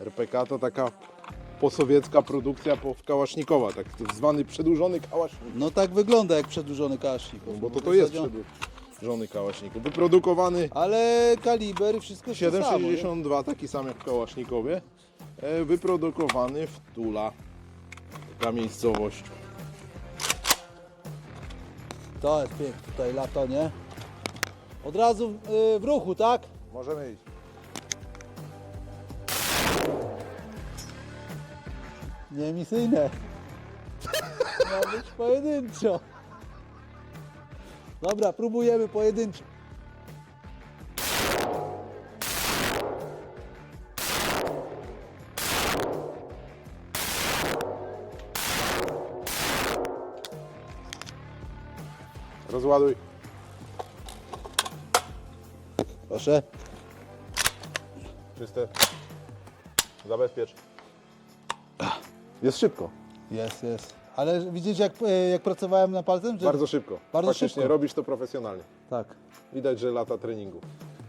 RPK to taka posowiecka produkcja po- kałasznikowa, tak zwany przedłużony kałasznik. No tak wygląda jak przedłużony kałasznik. No bo to to jest przedłużony kałasznik. Wyprodukowany Ale kaliber i wszystko jest to samo, nie? 7,62, taki sam jak w kałasznikowie. e, Wyprodukowany w Tula. Taka miejscowość. To jest piękne, tutaj lato, nie? Od razu y, w ruchu, tak? Możemy iść. Nieemisyjne. Ma być pojedynczo. Dobra, próbujemy pojedynczo. Rozładuj. Proszę. Czyste. Zabezpiecz. Jest szybko. Jest, jest. Ale widzicie jak, e, jak pracowałem na palcem? Że... Bardzo szybko. Bardzo Faktycznie szybko. robisz to profesjonalnie. Tak. Widać, że lata treningu.